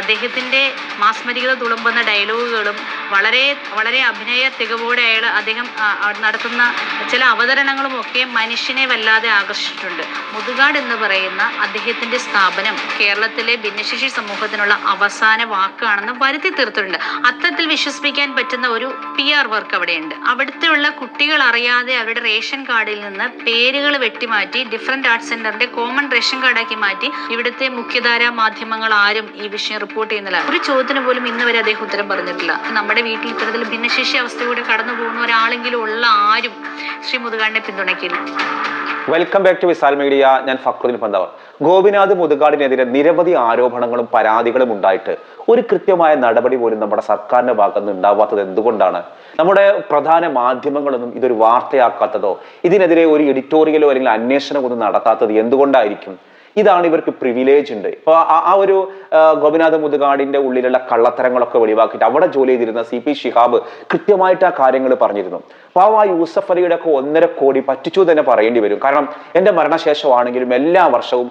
അദ്ദേഹത്തിന്റെ മാസ്മരികത തുളുമ്പുന്ന ഡയലോഗുകളും വളരെ വളരെ അഭിനയ തികവോടെ അയാൾ അദ്ദേഹം നടത്തുന്ന ചില അവതരണങ്ങളും ഒക്കെ മനുഷ്യനെ വല്ലാതെ ആകർഷിച്ചിട്ടുണ്ട്. മുതുകാട് എന്ന് പറയുന്ന അദ്ദേഹത്തിന്റെ സ്ഥാപനം കേരളത്തിലെ ഭിന്നശേഷി സമൂഹത്തിനുള്ള അവസാന വാക്കാണെന്ന് വരുത്തി തീർത്തിട്ടുണ്ട്. അത്തരത്തിൽ വിശ്വസിപ്പിക്കാൻ പറ്റുന്ന ഒരു പി ആർ വർക്ക് അവിടെയുണ്ട്. അവിടുത്തെയുള്ള കുട്ടികൾ അറിയാതെ അവരുടെ റേഷൻ കാർഡിൽ നിന്ന് പേരുകൾ വെട്ടിമാറ്റി ഡിഫറെന്റ് ആർട്ട് സെന്ററിന്റെ കോമൺ റേഷൻ കാർഡാക്കി മാറ്റി ഇവിടുത്തെ മുഖ്യധാരാ മാധ്യമങ്ങൾ ആരും ഈ വിഷയം റിപ്പോർട്ട് ചെയ്യുന്നില്ല ഒരു ചോദ്യത്തിന് പോലും ഇന്ന് വരെ അദ്ദേഹം ഉത്തരം പറഞ്ഞിട്ടില്ല. നമ്മുടെ വീട്ടിൽ ഇത്തരത്തിൽ ഭിന്നശേഷി അവസ്ഥയിലൂടെ കടന്നു പോകുന്ന ഒരാളെങ്കിലും ഉള്ള ആരും ശ്രീ മുതുകാടിനെ പിന്തുണയ്ക്കില്ല. Welcome back to Visal media ഞാൻ ഫക്രുദ്ദീൻ പന്തവർ. ഗോപിനാഥ് മുതുകാടിനെതിരെ നിരവധി ആരോപണങ്ങളും പരാതികളും ഉണ്ടായിട്ട് ഒരു കൃത്യമായ നടപടി പോലും നമ്മുടെ സർക്കാരിന്റെ ഭാഗത്ത് നിന്ന് ഉണ്ടാവാത്തത് എന്തുകൊണ്ടാണ്? നമ്മുടെ പ്രധാന മാധ്യമങ്ങളൊന്നും ഇതൊരു വാർത്തയാക്കാത്തതോ ഇതിനെതിരെ ഒരു എഡിറ്റോറിയലോ അല്ലെങ്കിൽ അന്വേഷണമോ ഒന്നും നടത്താത്തത് എന്തുകൊണ്ടായിരിക്കും? ഇതാണ് ഇവർക്ക് പ്രിവിലേജ് ഉണ്ട്. ഇപ്പൊ ആ- ഒരു ഗോപിനാഥ് മുതുകാടിന്റെ ഉള്ളിലുള്ള കള്ളത്തരങ്ങളൊക്കെ വെളിവാക്കിയിട്ട് അവിടെ ജോലി ചെയ്തിരുന്ന സി പി ഷിഹാബ് കൃത്യമായിട്ട് ആ കാര്യങ്ങൾ പറഞ്ഞിരുന്നു. അപ്പൊ ആ യൂസഫ് അലിയുടെ ഒക്കെ ഒന്നര കോടി പറ്റിച്ചു തന്നെ പറയേണ്ടി വരും. കാരണം എന്റെ മരണശേഷമാണെങ്കിലും എല്ലാ വർഷവും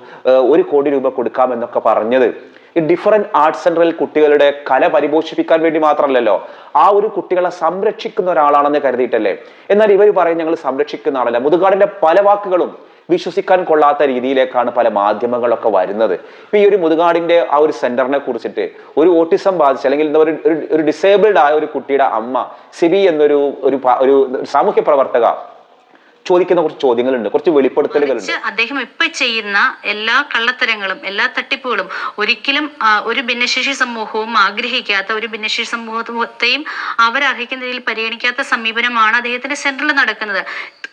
ഒരു കോടി രൂപ കൊടുക്കാമെന്നൊക്കെ പറഞ്ഞത് ഈ ഡിഫറെന്റ് ആർട്ട് സെന്ററിൽ കുട്ടികളുടെ കല പരിപോഷിപ്പിക്കാൻ വേണ്ടി മാത്രമല്ലല്ലോ ആ ഒരു കുട്ടികളെ സംരക്ഷിക്കുന്ന ഒരാളാണെന്ന് കരുതിയിട്ടല്ലേ? എന്നാൽ ഇവർ പറയും ഞങ്ങൾ സംരക്ഷിക്കുന്ന ആളല്ല മുതുകാടിന്റെ പല വാക്കുകളും വിശ്വസിക്കാൻ കൊള്ളാത്ത രീതിയിലേക്കാണ് പല മാധ്യമങ്ങളൊക്കെ വരുന്നത്. ഇപ്പൊ ഈ ഒരു മുതുകാടിന്റെ ആ ഒരു സെന്ററിനെ കുറിച്ചിട്ട് ഒരു ഓട്ടിസം ബാധിച്ച അല്ലെങ്കിൽ എന്താ ഒരു ഒരു- ഡിസേബിൾഡ് ആയ ഒരു കുട്ടിയുടെ അമ്മ സിബി എന്നൊരു ഒരു ഒരു സാമൂഹ്യ പ്രവർത്തക ചോദിക്കുന്ന കുറച്ച് ചോദ്യങ്ങളുണ്ട് കുറച്ച് വെളിപ്പെടുത്തലുകളുണ്ട്. അദ്ദേഹം ഇപ്പൊ ചെയ്യുന്ന എല്ലാ കള്ളത്തരങ്ങളും എല്ലാ തട്ടിപ്പുകളും ഒരിക്കലും ഒരു ഭിന്നശേഷി സമൂഹവും ആഗ്രഹിക്കാത്ത ഒരു ഭിന്നശേഷി സമൂഹത്തെയും അവരർഹിക്കുന്ന രീതിയിൽ പരിഗണിക്കാത്ത സമീപനമാണ് അദ്ദേഹത്തിന്റെ സെന്ററിൽ നടക്കുന്നത്.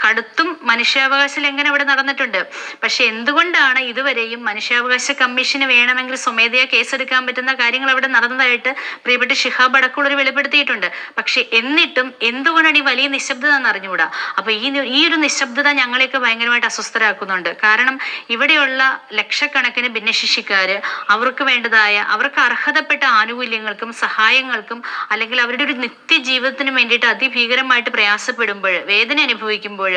കടുത്തും മനുഷ്യാവകാശ എങ്ങനെ ഇവിടെ നടന്നിട്ടുണ്ട്? പക്ഷെ എന്തുകൊണ്ടാണ് ഇതുവരെയും മനുഷ്യാവകാശ കമ്മീഷന് വേണമെങ്കിൽ സ്വമേധയാ കേസെടുക്കാൻ പറ്റുന്ന കാര്യങ്ങൾ അവിടെ നടന്നതായിട്ട് പ്രിയപ്പെട്ട ഷിഹാബ് ഒരു വെളിപ്പെടുത്തിയിട്ടുണ്ട്. പക്ഷെ എന്നിട്ടും എന്തുകൊണ്ടാണ് ഈ വലിയ നിശബ്ദത എന്ന് അറിഞ്ഞുകൂടാ അപ്പൊ ഈ ഈ ഒരു നിശബ്ദത ഞങ്ങളെയൊക്കെ ഭയങ്കരമായിട്ട് അസ്വസ്ഥരാക്കുന്നുണ്ട്. കാരണം ഇവിടെയുള്ള ലക്ഷക്കണക്കിന് ഭിന്നശേഷിക്കാർ അവർക്ക് വേണ്ടതായ അവർക്ക് അർഹതപ്പെട്ട ആനുകൂല്യങ്ങൾക്കും സഹായങ്ങൾക്കും അല്ലെങ്കിൽ അവരുടെ ഒരു നിത്യജീവിതത്തിനും വേണ്ടിയിട്ട് അതിഭീകരമായിട്ട് പ്രയാസപ്പെടുമ്പോൾ വേദന അനുഭവിക്കുമ്പോൾ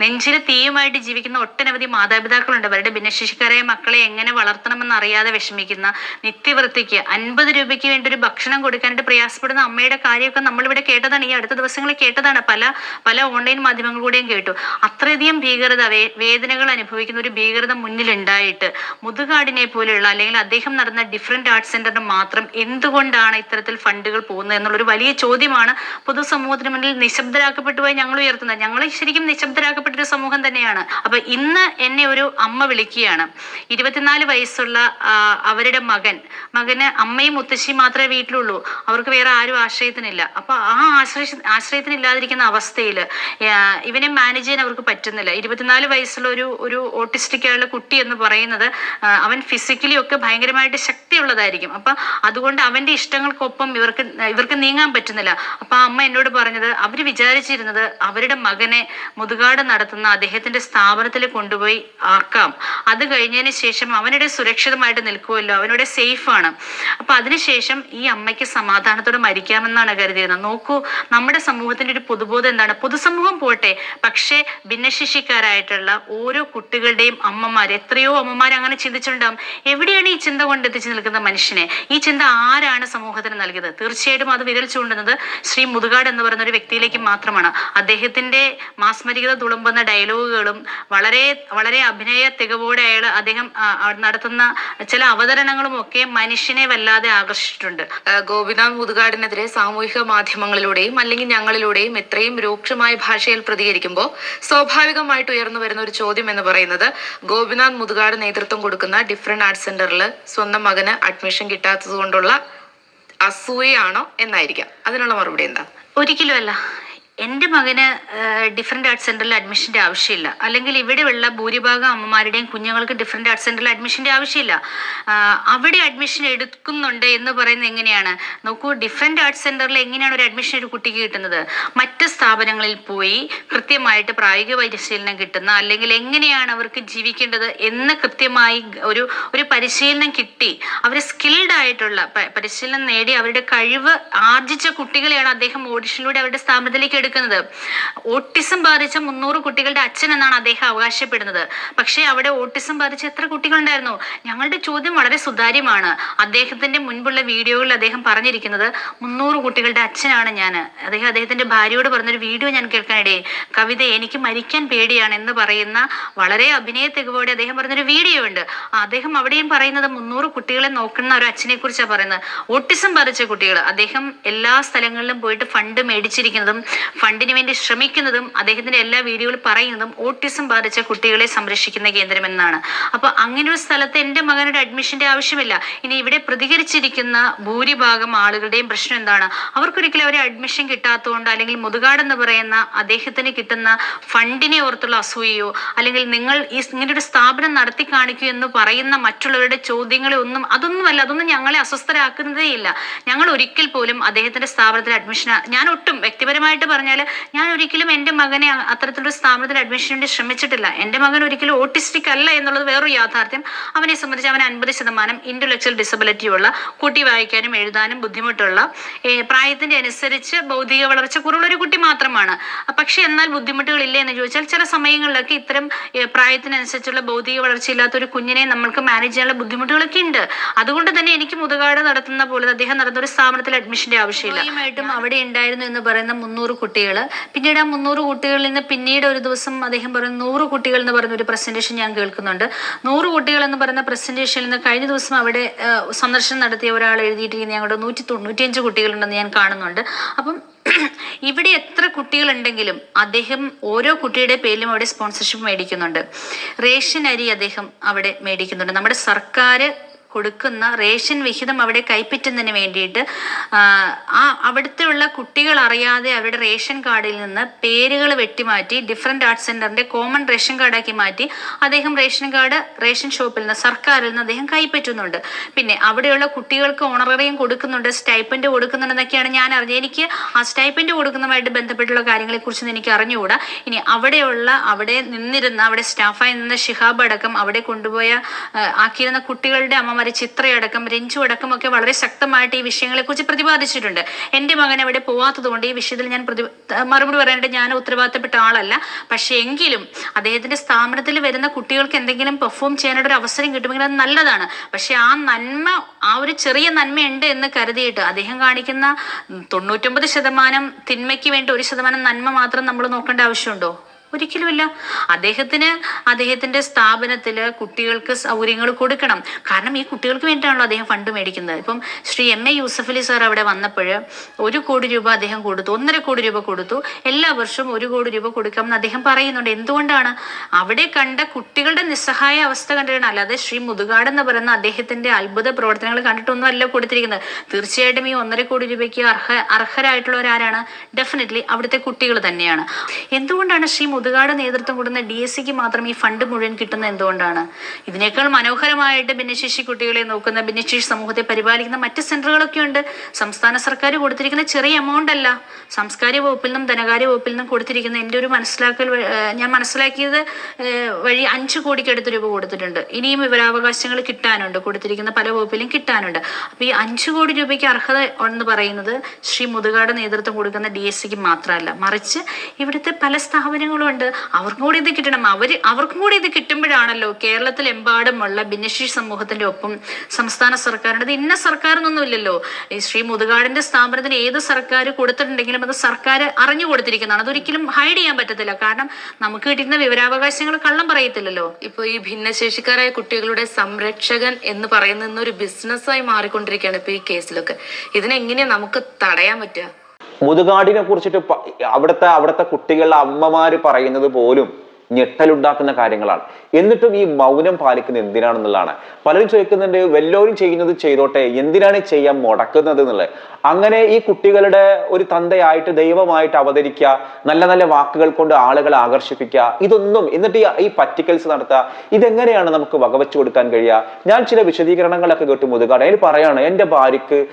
നെഞ്ചിൽ തീയുമായിട്ട് ജീവിക്കുന്ന ഒട്ടനവധി മാതാപിതാക്കളുണ്ട്. അവരുടെ ഭിന്നശേഷിക്കാരായ മക്കളെ എങ്ങനെ വളർത്തണമെന്ന് അറിയാതെ വിഷമിക്കുന്ന നിത്യവൃത്തിക്ക് അൻപത് രൂപയ്ക്ക് വേണ്ടി ഒരു ഭക്ഷണം കൊടുക്കാനായിട്ട് പ്രയാസപ്പെടുന്ന അമ്മയുടെ കാര്യമൊക്കെ നമ്മളിവിടെ കേട്ടതാണ്. ഈ അടുത്ത ദിവസങ്ങളിൽ കേട്ടതാണ്. പല പല ഓൺലൈൻ മാധ്യമങ്ങളിലൂടെയും കേട്ടു. അത്രയധികം ഭീകരത വേ- വേദനകൾ അനുഭവിക്കുന്ന ഒരു ഭീകരത മുന്നിലുണ്ടായിട്ട് മുതുകാടിനെ പോലെയുള്ള അല്ലെങ്കിൽ അദ്ദേഹം നടന്ന ഡിഫറെന്റ് ആർട്സ് സെന്ററിന് മാത്രം എന്തുകൊണ്ടാണ് ഇത്തരത്തിൽ ഫണ്ടുകൾ പോകുന്നത് എന്നുള്ളൊരു വലിയ ചോദ്യമാണ് പൊതുസമൂഹത്തിന് മുന്നിൽ നിശബ്ദരാക്കപ്പെട്ടു പോയി ഞങ്ങൾ ഉയർത്തുന്നത്. ഞങ്ങൾ ശരിക്കും നിശബ്ദരാക്കപ്പെട്ട ഒരു സമൂഹം തന്നെയാണ്. അപ്പൊ ഇന്ന് എന്നെ ഒരു അമ്മ വിളിക്കുകയാണ്. ഇരുപത്തിനാല് വയസ്സുള്ള അവരുടെ മകൻ മകന് അമ്മയും മുത്തശ്ശിയും മാത്രമേ വീട്ടിലുള്ളൂ. അവർക്ക് വേറെ ആരും ആശ്രയത്തിനില്ല. അപ്പൊ ആ ആശ്രയ ആശ്രയത്തിനില്ലാതിരിക്കുന്ന അവസ്ഥയിൽ ഇവനെ മാനേജ് ചെയ്യാൻ അവർക്ക് പറ്റുന്നില്ല. ഇരുപത്തിനാല് വയസ്സുള്ള ഒരു ഒരു ഓട്ടിസ്റ്റിക് ആയുള്ള കുട്ടി എന്ന് പറയുന്നത് അവൻ ഫിസിക്കലി ഒക്കെ ഭയങ്കരമായിട്ട് ശക്തിയുള്ളതായിരിക്കും. അപ്പൊ അതുകൊണ്ട് അവന്റെ ഇഷ്ടങ്ങൾക്കൊപ്പം ഇവർക്ക് ഇവർക്ക് നീങ്ങാൻ പറ്റുന്നില്ല. അപ്പൊ അമ്മ എന്നോട് പറഞ്ഞത് അവർ വിചാരിച്ചിരുന്നത് അവരുടെ മകനെ മുതുകാട് നടത്തുന്ന അദ്ദേഹത്തിന്റെ സ്ഥാപനത്തിൽ കൊണ്ടുപോയി ആക്കാം. അത് കഴിഞ്ഞതിന് ശേഷം അവനോട് സുരക്ഷിതമായിട്ട് നിൽക്കുമല്ലോ അവനോട് സേഫ് ആണ്. അപ്പൊ അതിനുശേഷം ഈ അമ്മയ്ക്ക് സമാധാനത്തോടെ മരിക്കാമെന്നാണ് കരുതിയിരുന്നത്. നോക്കൂ നമ്മുടെ സമൂഹത്തിന്റെ ഒരു പൊതുബോധം എന്താണ്? പൊതുസമൂഹം പോട്ടെ പക്ഷേ ഭിന്നശേഷിക്കാരായിട്ടുള്ള ഓരോ കുട്ടികളുടെയും അമ്മമാർ എത്രയോ അമ്മമാർ അങ്ങനെ ചിന്തിച്ചിട്ടുണ്ടാവും. എവിടെയാണ് ഈ ചിന്ത കൊണ്ട് എത്തിച്ചു നിൽക്കുന്ന മനുഷ്യനെ? ഈ ചിന്ത ആരാണ് സമൂഹത്തിന് നൽകിയത്? തീർച്ചയായിട്ടും അത് വിരൽ ചൂണ്ടുന്നത് ശ്രീ മുതുകാട് എന്ന് പറയുന്ന ഒരു വ്യക്തിയിലേക്ക് മാത്രമാണ്. അദ്ദേഹത്തിന്റെ മാസ്മരികത തുളുമ്പുന്ന ഡയലോഗുകളും വളരെ വളരെ അഭിനയ തികവോടെ അയാൾ അദ്ദേഹം നടത്തുന്ന ചില അവതരണങ്ങളും ഒക്കെ മനുഷ്യനെ വല്ലാതെ ആകർഷിച്ചിട്ടുണ്ട്. ഗോപിനാഥ് മുതുകാടിനെതിരെ സാമൂഹിക മാധ്യമങ്ങളിലൂടെയും അല്ലെങ്കിൽ ഞങ്ങളിലൂടെയും എത്രയും രൂക്ഷമായ ഭാഷയിൽ പ്രതികരിക്കുമ്പോൾ സ്വാഭാവികമായിട്ട് ഉയർന്നു വരുന്ന ഒരു ചോദ്യം എന്ന് പറയുന്നത് ഗോപിനാഥ് മുതുകാട് നേതൃത്വം കൊടുക്കുന്ന ഡിഫറെന്റ് ആർട്സ് സെന്ററിൽ സ്വന്തം മകന് അഡ്മിഷൻ കിട്ടാത്തത് കൊണ്ടുള്ള അസൂയയാണോ എന്നായിരിക്കാം. അതിനുള്ള മറുപടി എന്താ? ഒരിക്കലും അല്ല എന്റെ മകന് ഡിഫറെന്റ് ആർട്സ് സെന്ററിൽ അഡ്മിഷന്റെ ആവശ്യമില്ല. അല്ലെങ്കിൽ ഇവിടെയുള്ള ഭൂരിഭാഗം അമ്മമാരുടെയും കുഞ്ഞുങ്ങൾക്ക് ഡിഫറെന്റ് ആർട്സ് സെന്ററിൽ അഡ്മിഷന്റെ ആവശ്യമില്ല. അവിടെ അഡ്മിഷൻ എടുക്കുന്നുണ്ട് എന്ന് പറയുന്നത് എങ്ങനെയാണ്? നോക്കൂ ഡിഫറെന്റ് ആർട്സ് സെന്ററിൽ എങ്ങനെയാണ് ഒരു അഡ്മിഷൻ ഒരു കുട്ടിക്ക് കിട്ടുന്നത്? മറ്റ് സ്ഥാപനങ്ങളിൽ പോയി കൃത്യമായിട്ട് പ്രായോഗിക പരിശീലനം കിട്ടുന്ന അല്ലെങ്കിൽ എങ്ങനെയാണ് അവർക്ക് ജീവിക്കേണ്ടത് എന്ന് കൃത്യമായി ഒരു ഒരു പരിശീലനം കിട്ടി. അവർ സ്കിൽഡ് ആയിട്ടുള്ള പരിശീലനം നേടി അവരുടെ കഴിവ് ആർജിച്ച കുട്ടികളെയാണ് അദ്ദേഹം ഓഡിഷനിലൂടെ അവരുടെ സ്ഥാപനത്തിലേക്ക് എടുക്കുന്നത്. എടുക്കുന്നത്. ഓട്ടിസം ബാധിച്ച മുന്നൂറ് കുട്ടികളുടെ അച്ഛൻ എന്നാണ് അദ്ദേഹം അവകാശപ്പെടുന്നത്. പക്ഷേ അവിടെ ഓട്ടിസം ബാധിച്ച എത്ര കുട്ടികളുണ്ടായിരുന്നു? ഞങ്ങളുടെ ചോദ്യം വളരെ സുതാര്യമാണ്. അദ്ദേഹത്തിന്റെ മുൻപുള്ള വീഡിയോകളിൽ അദ്ദേഹം പറഞ്ഞിരിക്കുന്നത് മുന്നൂറ് കുട്ടികളുടെ അച്ഛനാണ് ഞാൻ. അദ്ദേഹം അദ്ദേഹത്തിന്റെ ഭാര്യയോട് പറഞ്ഞൊരു വീഡിയോ ഞാൻ കേൾക്കാനിടയായി. കവിത എനിക്ക് മരിക്കാൻ പേടിയാണ് എന്ന് പറയുന്ന വളരെ അഭിനയ തികവോടെ അദ്ദേഹം പറഞ്ഞൊരു വീഡിയോ ഉണ്ട്. അദ്ദേഹം അവിടെയും പറയുന്നത് മുന്നൂറ് കുട്ടികളെ നോക്കുന്ന ഒരു അച്ഛനെ കുറിച്ചാണ് പറയുന്നത്. ഓട്ടിസം ബാധിച്ച കുട്ടികൾ. അദ്ദേഹം എല്ലാ സ്ഥലങ്ങളിലും പോയിട്ട് ഫണ്ട് മേടിച്ചിരിക്കുന്നതും ഫണ്ടിന് വേണ്ടി ശ്രമിക്കുന്നതും അദ്ദേഹത്തിന്റെ എല്ലാ വീഡിയോകളും പറയുന്നതും ഓട്ടിസം ബാധിച്ച കുട്ടികളെ സംരക്ഷിക്കുന്ന കേന്ദ്രം എന്നാണ് അപ്പൊ അങ്ങനെ ഒരു സ്ഥലത്ത് എന്റെ മകനൊരു അഡ്മിഷന്റെ ആവശ്യമില്ല. ഇനി ഇവിടെ പ്രതികരിച്ചിരിക്കുന്ന ഭൂരിഭാഗം ആളുകളുടെയും പ്രശ്നം എന്താണ്? അവർക്കൊരിക്കലും അവരെ അഡ്മിഷൻ കിട്ടാത്തതുകൊണ്ട് അല്ലെങ്കിൽ മുതുകാട് എന്ന് പറയുന്ന അദ്ദേഹത്തിന് കിട്ടുന്ന ഫണ്ടിനെ ഓർത്തുള്ള അസൂയയോ അല്ലെങ്കിൽ നിങ്ങൾ ഈ ഇങ്ങനെ ഒരു സ്ഥാപനം നടത്തി കാണിക്കൂ എന്ന് പറയുന്ന മറ്റുള്ളവരുടെ ചോദ്യങ്ങളെ ഒന്നും അതൊന്നുമല്ല. അതൊന്നും ഞങ്ങളെ അസ്വസ്ഥരാക്കുന്നതേ ഇല്ല ഞങ്ങൾ ഒരിക്കൽ പോലും അദ്ദേഹത്തിന്റെ സ്ഥാപനത്തിൽ അഡ്മിഷൻ ഞാൻ ഒട്ടും വ്യക്തിപരമായിട്ട് പറഞ്ഞാൽ ഞാൻ ഒരിക്കലും എന്റെ മകനെ അത്തരത്തിലൊരു സ്ഥാപനത്തിൽ അഡ്മിഷൻ വേണ്ടി ശ്രമിച്ചിട്ടില്ല. എന്റെ മകൻ ഒരിക്കലും ഓട്ടിസ്റ്റിക് അല്ല എന്നുള്ളത് വേറൊരു യാഥാർത്ഥ്യം. അവനെ സംബന്ധിച്ച് അവൻ അൻപത് ശതമാനം ഇന്റലക്ച്വൽ ഡിസബിലിറ്റി ഉള്ള കുട്ടി വായിക്കാനും എഴുതാനും ബുദ്ധിമുട്ടുള്ള പ്രായത്തിന്റെ അനുസരിച്ച് ഭൗതിക വളർച്ച കുറവുള്ളൊരു കുട്ടി മാത്രമാണ്. പക്ഷേ എന്നാൽ ബുദ്ധിമുട്ടുകളില്ല എന്ന് ചോദിച്ചാൽ ചില സമയങ്ങളിലൊക്കെ ഇത്തരം പ്രായത്തിനനുസരിച്ചുള്ള ഭൗതിക വളർച്ചയില്ലാത്ത ഒരു കുഞ്ഞിനെ നമ്മൾക്ക് മാനേജ് ചെയ്യാനുള്ള ബുദ്ധിമുട്ടുകളൊക്കെ ഉണ്ട്. അതുകൊണ്ട് തന്നെ എനിക്ക് മുതുകാട് നടത്തുന്ന പോലെ അദ്ദേഹം നടന്ന ഒരു സ്ഥാപനത്തിൽ അഡ്മിഷന്റെ ആവശ്യമില്ല. അവിടെ ഉണ്ടായിരുന്നു എന്ന് പറയുന്ന മുന്നൂറ് കുട്ടികൾ. പിന്നീട് ആ മുന്നൂറ് കുട്ടികളിൽ നിന്ന് പിന്നീട് ഒരു ദിവസം അദ്ദേഹം പറയുന്ന നൂറ് കുട്ടികൾ എന്ന് പറയുന്ന ഒരു പ്രസന്റേഷൻ ഞാൻ കേൾക്കുന്നുണ്ട്. നൂറ് കുട്ടികൾ എന്ന് പറയുന്ന പ്രസന്റേഷനിൽ നിന്ന് കഴിഞ്ഞ ദിവസം അവിടെ സന്ദർശനം നടത്തിയ ഒരാൾ എഴുതിയിട്ടിരിക്കുന്ന ഞങ്ങളുടെ നൂറ്റി തൊണ്ണൂറ്റിയഞ്ച് കുട്ടികളുണ്ടെന്ന് ഞാൻ കാണുന്നുണ്ട്. അപ്പം ഇവിടെ എത്ര കുട്ടികളുണ്ടെങ്കിലും അദ്ദേഹം ഓരോ കുട്ടിയുടെ പേരിലും അവിടെ സ്പോൺസർഷിപ്പ് മേടിക്കുന്നുണ്ട്. റേഷൻ അരി അദ്ദേഹം അവിടെ മേടിക്കുന്നുണ്ട്. നമ്മുടെ സർക്കാർ കൊടുക്കുന്ന റേഷൻ വിഹിതം അവിടെ കൈപ്പറ്റുന്നതിന് വേണ്ടിയിട്ട് ആ, അവിടുത്തെ ഉള്ള കുട്ടികൾ അറിയാതെ അവരുടെ റേഷൻ കാർഡിൽ നിന്ന് പേരുകൾ വെട്ടിമാറ്റി ഡിഫറെന്റ് ആർട്സ് സെന്ററിന്റെ കോമൺ റേഷൻ കാർഡാക്കി മാറ്റി അദ്ദേഹം റേഷൻ കാർഡ് റേഷൻ ഷോപ്പിൽ നിന്ന് സർക്കാരിൽ നിന്ന് അദ്ദേഹം കൈപ്പറ്റുന്നുണ്ട്. പിന്നെ അവിടെയുള്ള കുട്ടികൾക്ക് ഓണററിയും കൊടുക്കുന്നുണ്ട് സ്റ്റൈപ്പൻഡ് കൊടുക്കുന്നുണ്ടെന്നൊക്കെയാണ് ഞാൻ അറിഞ്ഞത്. എനിക്ക് ആ സ്റ്റൈപ്പൻഡ് കൊടുക്കുന്നതുമായിട്ട് ബന്ധപ്പെട്ടുള്ള കാര്യങ്ങളെക്കുറിച്ചൊന്നും എനിക്ക് അറിഞ്ഞുകൂടാ. ഇനി അവിടെയുള്ള അവിടെ നിന്നിരുന്ന അവിടെ സ്റ്റാഫായി നിന്ന ഷിഹാബ് അടക്കം അവിടെ കൊണ്ടുപോയ ആക്കിയിരുന്ന കുട്ടികളുടെ അമ്മമാരെ ചിത്രയടക്കം രഞ്ജു അടക്കം ഒക്കെ വളരെ ശക്തമായിട്ട് ഈ വിഷയങ്ങളെക്കുറിച്ച് പ്രതിപാദിച്ചിട്ടുണ്ട്. എന്റെ മകൻ അവിടെ പോവാത്തത് കൊണ്ട് ഈ വിഷയത്തിൽ ഞാൻ പ്രതി മറുപടി പറയേണ്ടത് ഞാൻ ഉത്തരവാദിത്തപ്പെട്ട ആളല്ല. പക്ഷേ എങ്കിലും അദ്ദേഹത്തിന്റെ സ്ഥാപനത്തിൽ വരുന്ന കുട്ടികൾക്ക് എന്തെങ്കിലും പെർഫോം ചെയ്യാനായിട്ട് ഒരു അവസരം കിട്ടുമെങ്കിൽ അത് നല്ലതാണ്. പക്ഷേ ആ നന്മ ആ ഒരു ചെറിയ നന്മയുണ്ട് എന്ന് കരുതിയിട്ട് അദ്ദേഹം കാണിക്കുന്ന തൊണ്ണൂറ്റൊമ്പത് ശതമാനം തിന്മയ്ക്ക് വേണ്ടി ഒരു ശതമാനം നന്മ മാത്രം നമ്മൾ നോക്കേണ്ട ആവശ്യമുണ്ടോ? ഒരിക്കലുമില്ല. അദ്ദേഹത്തിന് അദ്ദേഹത്തിന്റെ സ്ഥാപനത്തിൽ കുട്ടികൾക്ക് സൗകര്യങ്ങൾ കൊടുക്കണം. കാരണം ഈ കുട്ടികൾക്ക് വേണ്ടിയിട്ടാണല്ലോ അദ്ദേഹം ഫണ്ട് മേടിക്കുന്നത്. ഇപ്പം Shri M A Yusuf Ali sir അവിടെ വന്നപ്പോൾ ഒരു കോടി രൂപ അദ്ദേഹം കൊടുത്തു ഒന്നര കോടി രൂപ കൊടുത്തു. എല്ലാ വർഷവും ഒരു കോടി രൂപ കൊടുക്കാം എന്ന് അദ്ദേഹം പറയുന്നുണ്ട്. എന്തുകൊണ്ടാണ്? അവിടെ കണ്ട കുട്ടികളുടെ നിസ്സഹായ അവസ്ഥ കണ്ടിട്ടാണ്. അല്ലാതെ ശ്രീ മുതുകാട് എന്ന് പറയുന്ന അദ്ദേഹത്തിന്റെ അത്ഭുത പ്രവർത്തനങ്ങൾ കണ്ടിട്ടൊന്നും അല്ല കൊടുത്തിരിക്കുന്നത്. തീർച്ചയായിട്ടും ഈ ഒന്നര കോടി രൂപയ്ക്ക് അർഹ അർഹരായിട്ടുള്ളവരാരാണ്? ഡെഫിനറ്റ്ലി അവിടുത്തെ കുട്ടികൾ തന്നെയാണ്. എന്തുകൊണ്ടാണ് ശ്രീ മുതുകാട് നേതൃത്വം കൊടുക്കുന്ന ഡി എസ് സിക്ക് മാത്രം ഈ ഫണ്ട് മുഴുവൻ കിട്ടുന്ന എന്തുകൊണ്ടാണ്? ഇതിനേക്കാൾ മനോഹരമായിട്ട് ഭിന്നശേഷി കുട്ടികളെ നോക്കുന്ന ഭിന്നശേഷി സമൂഹത്തെ പരിപാലിക്കുന്ന മറ്റ് സെന്ററുകളൊക്കെ ഉണ്ട്. സംസ്ഥാന സർക്കാർ കൊടുത്തിരിക്കുന്ന ചെറിയ എമൗണ്ട് അല്ല. സാംസ്കാരിക വകുപ്പിൽ നിന്നും ധനകാര്യ വകുപ്പിൽ നിന്നും കൊടുത്തിരിക്കുന്ന എന്റെ ഒരു മനസ്സിലാക്കൽ ഞാൻ മനസ്സിലാക്കിയത് വഴി അഞ്ച് കോടിക്ക് അടുത്ത് രൂപ കൊടുത്തിട്ടുണ്ട്. ഇനിയും വിവരാവകാശങ്ങൾ കിട്ടാനുണ്ട്. കൊടുത്തിരിക്കുന്ന പല വകുപ്പിലും കിട്ടാനുണ്ട്. അപ്പോൾ ഈ അഞ്ച് കോടി രൂപയ്ക്ക് അർഹത എന്ന് പറയുന്നത് ശ്രീ മുതുകാട് നേതൃത്വം കൊടുക്കുന്ന ഡി എസ് സിക്ക് മാത്രമല്ല. മറിച്ച് ഇവിടുത്തെ പല സ്ഥാപനങ്ങളും ഉണ്ട് അവർക്കും കൂടി ഇത് കിട്ടണം. അവർ അവർക്കും കൂടി ഇത് കിട്ടുമ്പോഴാണല്ലോ കേരളത്തിലെമ്പാടുമുള്ള ഭിന്നശേഷി സമൂഹത്തിന്റെ ഒപ്പം സംസ്ഥാന സർക്കാരിന്റെ അത് ഇന്ന സർക്കാർ ഈ ശ്രീ മുതുകാടിന്റെ സ്ഥാപനത്തിന് ഏത് സർക്കാർ കൊടുത്തിട്ടുണ്ടെങ്കിലും അത് സർക്കാർ അറിഞ്ഞു കൊടുത്തിരിക്കുന്നതാണ്. അതൊരിക്കലും ഹൈഡ് ചെയ്യാൻ പറ്റത്തില്ല. കാരണം നമുക്ക് കിട്ടുന്ന വിവരാവകാശങ്ങൾ കള്ളം പറയത്തില്ലല്ലോ. ഇപ്പൊ ഈ ഭിന്നശേഷിക്കാരായ കുട്ടികളുടെ സംരക്ഷകൻ എന്ന് പറയുന്ന ഒരു ബിസിനസ്സായി മാറിക്കൊണ്ടിരിക്കുകയാണ് ഇപ്പൊ ഈ കേസിലൊക്കെ ഇതിനെങ്ങനെയാ നമുക്ക് തടയാൻ പറ്റുക? മുതുകാടിനെ കുറിച്ചിട്ട് അവിടുത്തെ അവിടുത്തെ കുട്ടികളുടെ അമ്മമാര് പറയുന്നത് പോലും ഞെട്ടലുണ്ടാക്കുന്ന കാര്യങ്ങളാണ്. എന്നിട്ടും ഈ മൗനം പാലിക്കുന്നത് എന്തിനാണെന്നുള്ളതാണ്. പലരും ചോദിക്കുന്നുണ്ട് വല്ലവരും ചെയ്യുന്നത് ചെയ്തോട്ടെ എന്തിനാണ് ചെയ്യാൻ മുടക്കുന്നത് എന്നുള്ളത്? അങ്ങനെ ഈ കുട്ടികളുടെ ഒരു തന്തയായിട്ട് ദൈവമായിട്ട് അവതരിക്കുക നല്ല നല്ല വാക്കുകൾ കൊണ്ട് ആളുകളെ ആകർഷിപ്പിക്കുക ഇതൊന്നും എന്നിട്ട് ഈ- പറ്റിക്കൽസ് നടത്തുക ഇതെങ്ങനെയാണ് നമുക്ക് വകവെച്ചു കൊടുക്കാൻ കഴിയുക? ഞാൻ ചില വിശദീകരണങ്ങളൊക്കെ കേട്ട് മുതുകാണ്. അതിൽ പറയാണ് എന്റെ ഭാര്യക്ക്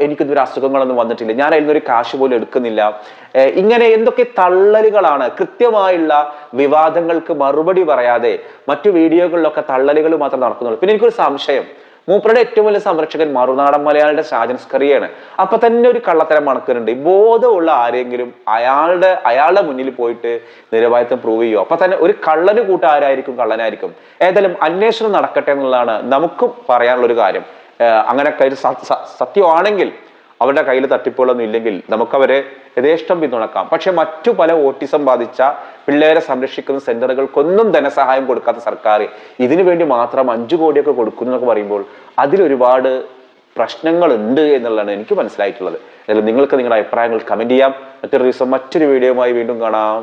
എനിക്കിതൊരു അസുഖങ്ങളൊന്നും വന്നിട്ടില്ല. ഞാൻ അതിൽ നിന്നൊരു കാശ് പോലും എടുക്കുന്നില്ല. ഇങ്ങനെ എന്തൊക്കെ തള്ളലുകളാണ്. കൃത്യമായുള്ള വിവാദങ്ങൾക്ക് മറുപടി പറയാതെ മറ്റു വീഡിയോകളിലൊക്കെ തള്ളലുകൾ മാത്രം നടക്കുന്നുള്ളൂ. പിന്നെ എനിക്കൊരു സംശയം. മൂപ്പരുടെ ഏറ്റവും വലിയ സംരക്ഷകൻ മറുനാടൻ മലയാളിയുടെ ഷാജൻ സ്കറിയാണ്. അപ്പൊ തന്നെ ഒരു കള്ളത്തരം മണക്കുന്നുണ്ട്. ബോധമുള്ള ആരെങ്കിലും അയാളുടെ അയാളുടെ മുന്നിൽ പോയിട്ട് നിരവായത്വം പ്രൂവ് ചെയ്യുമോ അപ്പൊ തന്നെ ഒരു കള്ളന് കൂട്ട ആരായിരിക്കും കള്ളനായിരിക്കും. ഏതായാലും അന്വേഷണം നടക്കട്ടെ എന്നുള്ളതാണ് നമുക്കും പറയാനുള്ള ഒരു കാര്യം. അങ്ങനെ സത്യമാണെങ്കിൽ അവരുടെ കയ്യിൽ തട്ടിപ്പുകളൊന്നും ഇല്ലെങ്കിൽ നമുക്കവരെ യഥേഷ്ടം പിന്തുണക്കാം. പക്ഷെ മറ്റു പല ഓട്ടിസം ബാധിച്ച പിള്ളേരെ സംരക്ഷിക്കുന്ന സെന്ററുകൾക്കൊന്നും ധനസഹായം കൊടുക്കാത്ത സർക്കാർ ഇതിനു വേണ്ടി മാത്രം അഞ്ചു കോടിയൊക്കെ കൊടുക്കുന്നു എന്നൊക്കെ പറയുമ്പോൾ അതിലൊരുപാട് പ്രശ്നങ്ങളുണ്ട് എന്നുള്ളതാണ് എനിക്ക് മനസ്സിലായിട്ടുള്ളത്. അതിൽ നിങ്ങൾക്ക് നിങ്ങളുടെ അഭിപ്രായങ്ങൾ കമന്റ് ചെയ്യാം. മറ്റൊരു ദിവസം മറ്റൊരു വീഡിയോയുമായി വീണ്ടും കാണാം.